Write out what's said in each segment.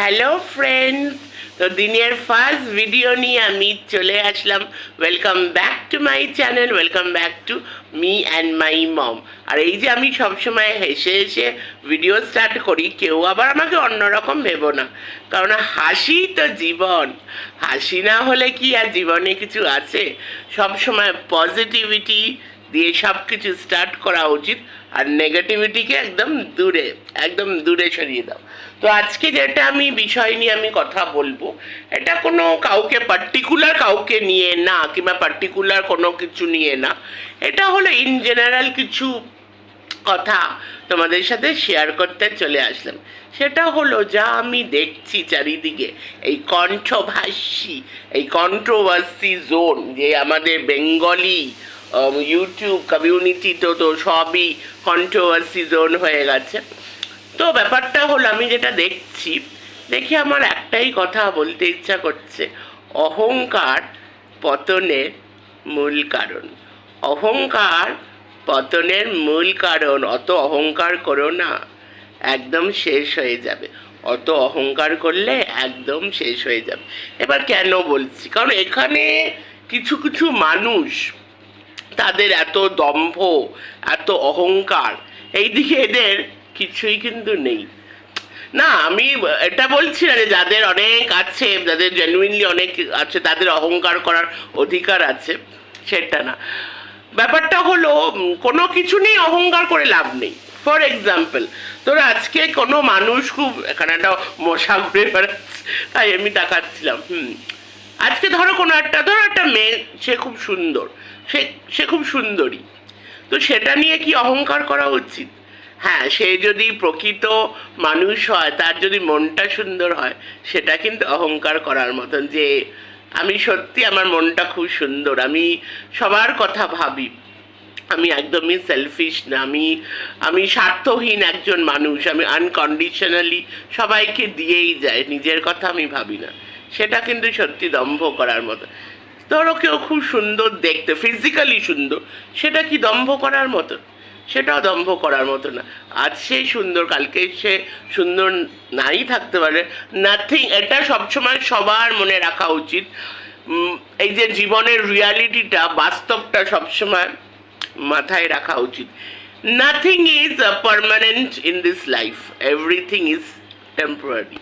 Hello friends তো দিনের first video নিয়ে আমি চলে আসলাম। Welcome back to my channel welcome back to me and my mom আর এই যে আমি সবসময় হেসে হেসে ভিডিও স্টার্ট করি, কেউ আবার আমাকে অন্যরকম ভেবো না। কারণ হাসি তো জীবন। হাসি না হলে কি আর জীবনে কিছু আছে? সবসময় পজিটিভিটি দিয়ে সব কিছু স্টার্ট করা উচিত আর নেগেটিভিটিকে একদম দূরে একদম দূরে সরিয়ে দাও। তো আজকে যেটা আমি, বিষয় নিয়ে আমি কথা বলব, এটা কোনো কাউকে পার্টিকুলার কাউকে নিয়ে না, কিংবা পার্টিকুলার কোনো কিছু নিয়ে না, এটা হলো ইন জেনারেল কিছু কথা তোমাদের সাথে শেয়ার করতে চলে আসলাম। সেটা হলো যা আমি দেখছি চারিদিকে, এই কণ্ঠভাষী এই কন্ট্রোভার্সি জোন যে আমাদের বেঙ্গলি ইউটিউব কমিউনিটি তো তো সবই কন্ট্রোভার্সি জোন হয়ে গেছে। তো ব্যাপারটা হলো, আমি যেটা দেখছি, দেখে আমার একটাই কথা বলতে ইচ্ছা করছে। অহংকার পতনের মূল কারণ। অহংকার পতনের মূল কারণ, অত অহংকার করো না, একদম শেষ হয়ে যাবে। অত অহংকার করলে একদম শেষ হয়ে যাবে। এবার কেন বলছি? কারণ এখানে কিছু কিছু মানুষ তাদের এত দম্ভ, এত অহংকার এইদিকে এদের কিছুই কিন্তু নেই। না, আমি এটা বলছি না যে যাদের অনেক আছে, যাদের জেনুইনলি অনেক আছে, তাদের অহংকার করার অধিকার আছে, সেটা না। ব্যাপারটা হলো কোনো কিছু নেই অহংকার করে লাভ নেই। ফর এক্সাম্পল তোর আজকে কোনো মানুষ খুব, এখানে একটা মশা ঘুরে বেড়াচ্ছে, তাই আমি তাকাচ্ছিলাম, হুম। আজকে ধরো কোনো একটা, ধরো একটা মেয়ে, সে খুব সুন্দর, সে সে খুব সুন্দরী। তো সেটা নিয়ে কি অহংকার করা উচিত? হ্যাঁ সে যদি প্রকৃত মানুষ হয়, তার যদি মনটা সুন্দর হয়, সেটা কিন্তু অহংকার করার মতন যে, আমি সত্যি আমার মনটা খুব সুন্দর, আমি সবার কথা ভাবি। আমি একদমই সেলফিশ না, আমি আমি স্বার্থহীন একজন মানুষ, আমি আনকন্ডিশনালি সবাইকে দিয়েই যায় নিজের কথা আমি ভাবি না। সেটা কিন্তু সত্যি দম্ভ করার মতো। ধরো কেউ খুব সুন্দর দেখতে ফিজিক্যালি সুন্দর, সেটা কি দম্ভ করার মতো? সেটাও দম্ভ করার মতো না। আজ সে সুন্দর, কালকে সে সুন্দর নাই থাকতে পারে। নাথিং এটা সবসময় সবার মনে রাখা উচিত। এই যে জীবনের রিয়ালিটিটা বাস্তবটা সবসময় মাথায় রাখা উচিত। Nothing is permanent in this life everything is temporary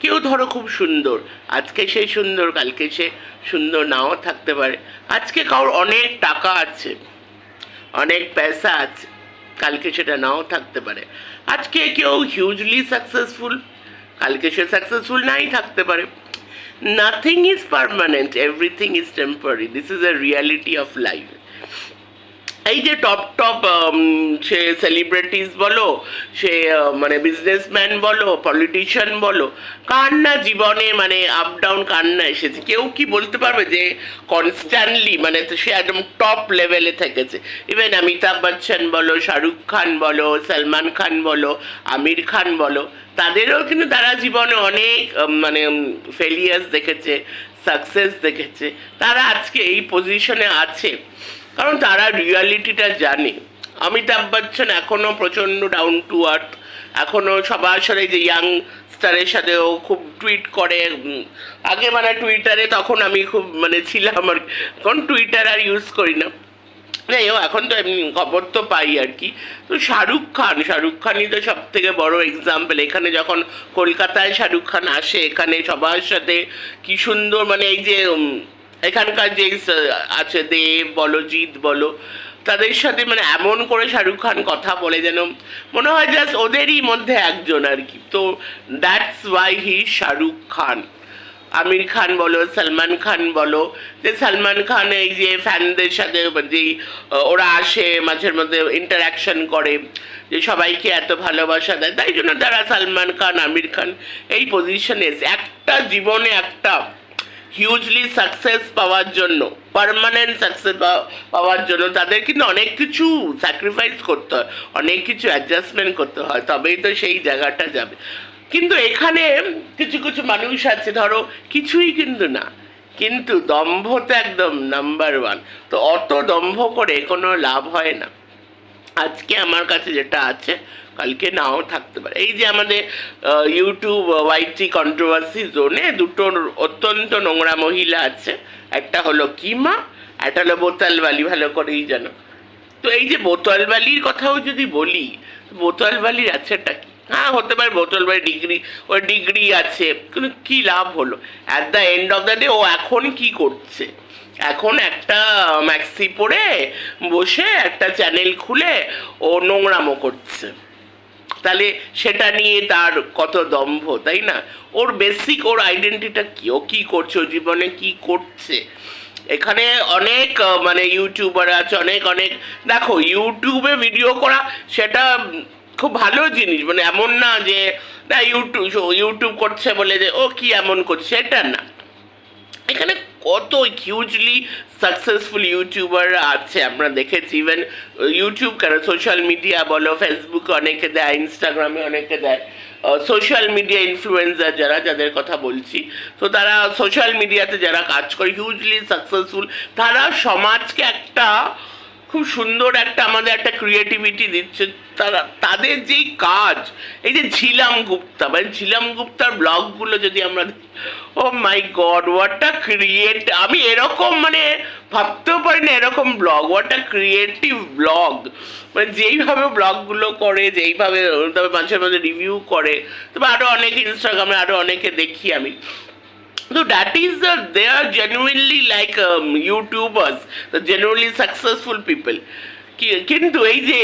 কেউ ধরো খুব সুন্দর। আজকে সে সুন্দর, কালকে সে সুন্দর নাও থাকতে পারে। আজকে কারোর অনেক টাকা আছে, অনেক পয়সা আছে, কালকে সেটা নাও থাকতে পারে। আজকে কেউ হিউজলি সাকসেসফুল কালকে সে সাকসেসফুল নাই থাকতে পারে। Nothing is permanent everything is temporary this is a reality of life এই যে টপ টপ সে সেলিব্রিটিস বলো, সে মানে বিজনেসম্যান বলো পলিটিশিয়ান বলো, কার না জীবনে মানে আপ ডাউন কার না এসেছে? কেউ কি বলতে পারবে যে কনস্ট্যান্টলি মানে সে একদম টপ লেভেলে থেকেছে? ইভেন অমিতাভ বচ্চন বলো শাহরুখ খান বলো সলমান খান বলো আমির খান বলো, তাদেরও কিন্তু তারা জীবনে অনেক মানে ফেলিয়ার্স দেখেছে সাকসেস দেখেছে, তারা আজকে এই পজিশনে আছে। কারণ তারা রিয়ালিটিটা জানে। অমিতাভ বচ্চন এখনও প্রচণ্ড ডাউন টু আর্থ এখনও সবার সাথে যে ইয়াং স্টারের সাথেও খুব টুইট করে আগে মানে টুইটারে তখন আমি খুব মানে ছিলাম আর। এখন টুইটার আর ইউজ করি না। যাই হোক এখন তো এমনি খবর তো পাই আর কি। তো শাহরুখ খান, শাহরুখ খানই তো সব থেকে বড় এক্সাম্পল এখানে যখন কলকাতায় শাহরুখ খান আসে, এখানে সবার সাথে কি সুন্দর মানে এই যে এখানকার যে আছে দেব বলো, জিৎ বলো, তাদের সাথে মানে এমন করে শাহরুখ খান কথা বলে যেন মনে হয় জাস্ট ওদেরই মধ্যে একজন আর কি। তো that's why he Shahrukh Khan. Aamir Khan বলো, সলমান খান বলো, যে সলমান খান এই যে ফ্যানদের সাথে যেই ওরা আসে, মাঝের মধ্যে ইন্টারাকশন করে, যে সবাইকে এত ভালোবাসা দেয়, তাই জন্য তারা সলমান খান, আমির খান এই পজিশনে একটা জীবনে একটা হিউজলি সাকসেস পাওয়ার জন্য পারমানেন্ট সাকসেস পাওয়ার জন্য তাদের কিন্তু অনেক কিছু স্যাক্রিফাইস করতে হয়, অনেক কিছু অ্যাডজাস্টমেন্ট করতে হয়, তবেই তো সেই জায়গাটা যাবে। কিন্তু এখানে কিছু কিছু মানুষ আছে, ধরো কিছুই কিন্তু না, কিন্তু দম্ভ তো একদম নাম্বার ওয়ান তো অত দম্ভ করে কোনো লাভ হয় না। আজকে আমার কাছে যেটা আছে, কালকে নাও থাকতে পারে। এই যে আমাদের ইউটিউব ওয়াইটি কন্ট্রোভার্সি জোনে দুটো অত্যন্ত নোংরা মহিলা আছে। একটা হলো কিমা, একটা হলো বোতালবালি, ভালো করেই জানো। তো এই যে বোতলবালির কথাও যদি বলি, বোতলবালির আছেটা কি? হ্যাঁ হতে পারে বোতলবালির ডিগ্রি, ওর ডিগ্রি আছে, কিন্তু কি লাভ হলো? At the end of the day ও এখন কি করছে? এখন একটা ম্যাক্সি পরে বসে একটা চ্যানেল খুলে ও নোংরামো করছে। তাহলে সেটা নিয়ে তার কত দম্ভ, তাই না? ওর বেসিক ওর আইডেন্টিটা কি? ও কি করছে? ও জীবনে কি করছে? এখানে অনেক মানে ইউটিউবার আছে, অনেক অনেক। দেখো ইউটিউবে ভিডিও করা সেটা খুব ভালো জিনিস। মানে এমন না যে, না ইউটিউব ইউটিউব করছে বলে যে, ও কি এমন করছে? সেটা না। এখানে কত হিউজলি সাকসেসফুল ইউটিউবার আছে। আমরা দেখেছি ইভেন ইউটিউব কেন? সোশ্যাল মিডিয়া বলো ফেসবুকে অনেকে দেয় ইনস্টাগ্রামে অনেকে দেয়। সোশ্যাল মিডিয়া ইনফ্লুয়েন্সার যারা, যাদের কথা বলছি, তো তারা সোশ্যাল মিডিয়াতে যারা কাজ করে হিউজলি সাকসেসফুল তারা সমাজকে একটা খুব সুন্দর একটা আমাদের একটা ক্রিয়েটিভিটি দিচ্ছে। তারা, তাদের যেই কাজ, এই যে ঝিলাম গুপ্তা মানে ঝিলাম গুপ্তার ব্লগগুলো যদি আমরা ও my god what a create আমি এরকম মানে ভাবতেও পারি না এরকম blog what a creative blog. মানে যেইভাবে ব্লগগুলো করে, যেইভাবে তবে মাঝে মাঝে রিভিউ করে তবে আরও অনেক ইনস্টাগ্রামে আরও অনেকে দেখি আমি। So that is the they are genuinely like um, YouTubers, the genuinely successful people. কিন্তু এই যে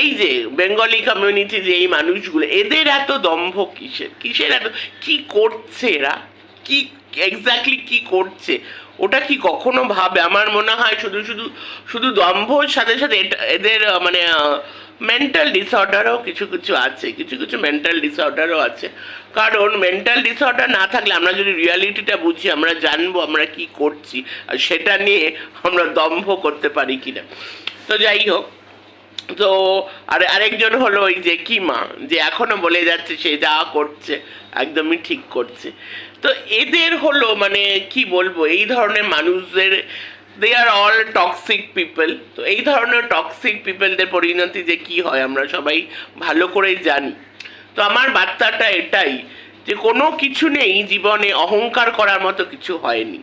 এই যে বেঙ্গলি কমিউনিটি যে এই মানুষগুলো এদের এত দম্ভ কিসের কিসের এত কি করছে এরা কি এক্স্যাক্টলি কি করছে? ওটা কি কখনো ভাবে? আমার মনে হয় শুধু শুধু শুধু দম্ভর সাথে সাথে এদের মানে মেন্টাল ডিসঅর্ডারও কিছু কিছু আছে। কিছু কিছু মেন্টাল ডিসঅর্ডারও আছে। কারণ মেন্টাল ডিসঅর্ডার না থাকলে আমরা যদি রিয়ালিটিটা বুঝি, আমরা জানব আমরা কি করছি, আর সেটা নিয়ে আমরা দম্ভ করতে পারি কিনা। তো যাই হোক তো আর আরেকজন হলো ওই যে কিমা, যে এখনও বলে যাচ্ছে সে যা করছে, একদমই ঠিক করছে। তো এদের হলো মানে কি বলব, এই ধরনের মানুষদের they are all toxic people তো এই ধরনের টক্সিক পিপলদের পরিণতি যে কি হয় আমরা সবাই ভালো করেই জানি। তো আমার বার্তাটা এটাই যে কোনো কিছু নেই জীবনে অহংকার করার মতো কিছু হয়নি।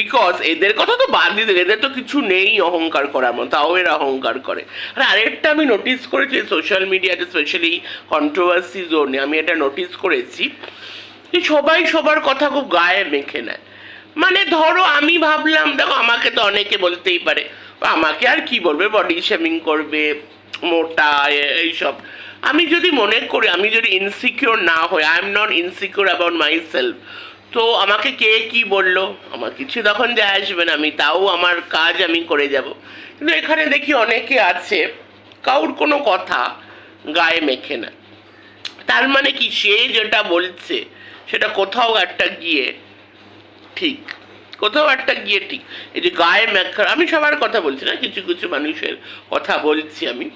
বিকজ এদের কথা তো বাদ দিয়ে এদের তো কিছু নেই অহংকার করার মতো, তাও এরা অহংকার করে। আর আরেকটা আমি নোটিস করেছি সোশ্যাল মিডিয়াতে স্পেশালি কন্ট্রোভার্সি জোনে আমি এটা নোটিস করেছি যে সবাই সবার কথা খুব গায়ে মেখে নেয়। মানে ধরো আমি ভাবলাম, দেখো আমাকে তো অনেকে বলতেই পারে, আমাকে আর কি বলবে? বডি শেমিং করবে, মোটা এইসব। আমি যদি মনে করি, আমি যদি ইনসিকিওর না হই I am not insecure about my self তো আমাকে কে কি বলল? আমার কিছু তখন যায় আসবে না, আমি তাও আমার কাজ আমি করে যাব। কিন্তু এখানে দেখি অনেকে আছে, কাউর কোনো কথা গায়ে মেখে না। তার মানে কি? সে যেটা বলছে, সেটা কোথাও একটা গিয়ে ঠিক, কোথাও একটা গিয়ে ঠিক। এই যে গায়ে মেখা, আমি সবার কথা বলছি না, কিছু কিছু মানুষের কথা বলছি আমি।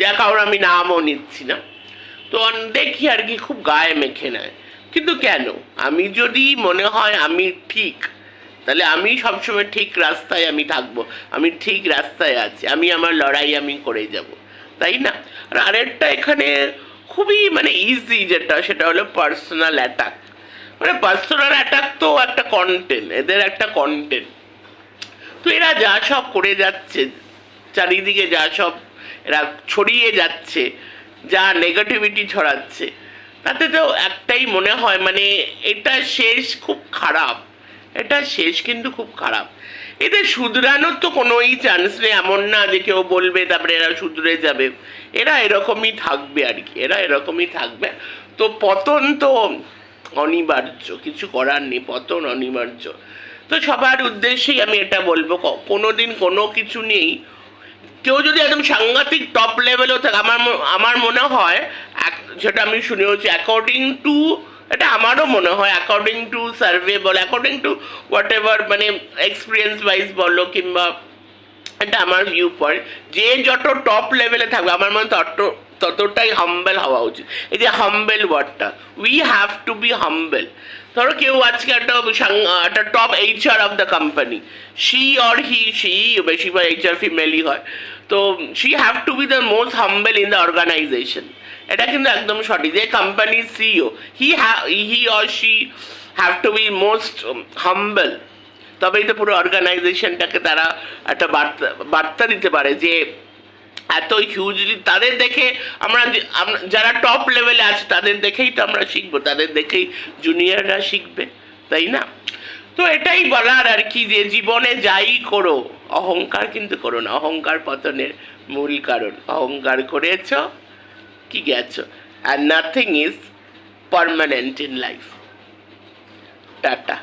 যা কারোর আমি নামও নিচ্ছি না। তো দেখি আর কি, খুব গায়ে মেখে নেয়। কিন্তু কেন? আমি যদি মনে হয় আমি ঠিক, তাহলে আমি সবসময় ঠিক রাস্তায় আমি থাকব। আমি ঠিক রাস্তায় আছি। আমি আমার লড়াই আমি করে যাব। তাই না? আর আরেকটা এখানে খুবই মানে ইজি যেটা, সেটা হলো পার্সোনাল অ্যাটাক মানে পার্সোনাল অ্যাটাক তো একটা কন্টেন্ট এদের একটা কন্টেন্ট তো এরা যা সব করে যাচ্ছে, চারিদিকে যা সব এরা ছড়িয়ে যাচ্ছে, যা নেগেটিভিটি ছড়াচ্ছে। তাতে তো একটাই মনে হয় মানে এটা শেষ খুব খারাপ। এটা শেষ কিন্তু খুব খারাপ। এদের শুধরানোর তো কোনোই চান্স নেই, এমন না যে কেউ বলবে, তারপরে এরা শুধরে যাবে। এরা এরকমই থাকবে আর কি, এরা এরকমই থাকবে। তো পতন তো অনিবার্য, কিছু করার নেই, পতন অনিবার্য। তো সবার উদ্দেশ্যেই আমি এটা বলব, ক- কোনোদিন কোনো কিছু নেই কেউ যদি একদম সাংঘাতিক টপ লেভেলেও থাকে, আমার আমার মনে হয় সেটা আমি শুনেওছি অ্যাকর্ডিং টু এটা আমারও মনে হয় অ্যাকর্ডিং টু সার্ভে বলো অ্যাকর্ডিং টু হোয়াট এভার মানে এক্সপিরিয়েন্স ওয়াইজ বলো কিংবা এটা আমার ভিউ পয়েন্ট যে যত টপ লেভেলে থাকবে, আমার মনে তত, ততটাই হাম্বেল হওয়া উচিত। এই যে হাম্বেল ওয়ার্ডটা we have to be humble ধরো কেউ আজকে একটা একটা top HR of the company she or he she বেশিরভাগ এইচআর ফিমেলই হয়। তো she have to be the most humble in the organization এটা কিন্তু একদম সঠিক। যে কোম্পানির CEO he he or she have to be most humble তবেই তো পুরো অর্গানাইজেশনটাকে তারা একটা বার্তা বার্তা দিতে পারে যে এত হিউজলি তাদের দেখে আমরা যারা টপ লেভেলে আছে, তাদের দেখেই তো আমরা শিখব, তাদের দেখেই জুনিয়ররা শিখবে, তাই না? তো এটাই বলার আর কি, যে জীবনে যাই করো, অহংকার কিন্তু করো না, অহংকার পতনের মূল কারণ। অহংকার করেছ, কি গেছ? আর nothing is permanent in life tata.